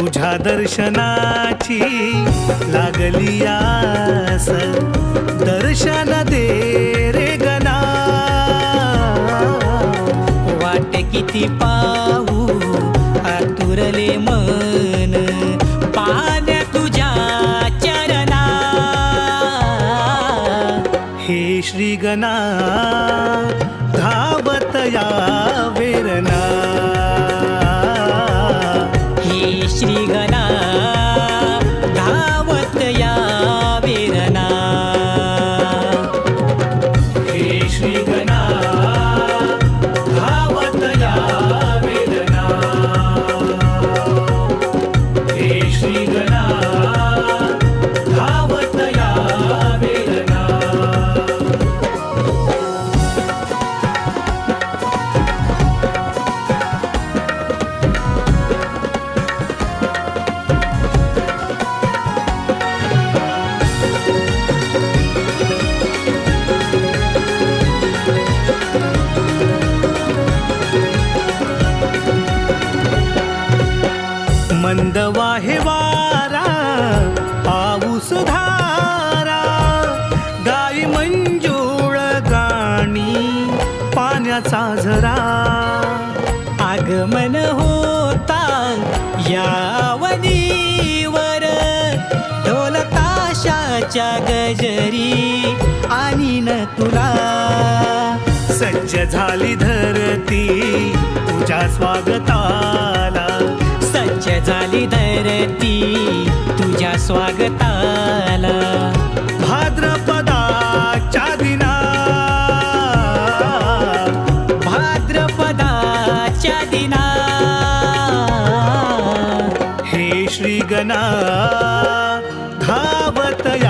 तुझ्या दर्शनाची लागली आस दर्शन दे रे गना वाट किती पाहू आतुरले मन. पाण्या तुझ्या चरणा. हे श्री गणा धावतया हे मंद वाहे वारा पाऊस धारा गाई मंजूळ गाणी पाण्याचा झरा. आगमन होता यावनीवर ढोल ताशाच्या गजरी आणि न तुला. सज्ज झाली धरती तुझ्या स्वागताला. झाली धरती तुझ्या स्वागताला. भाद्रपदाच्या दिना भाद्रपदाच्या दिना हे श्री गणा धावत या वेरना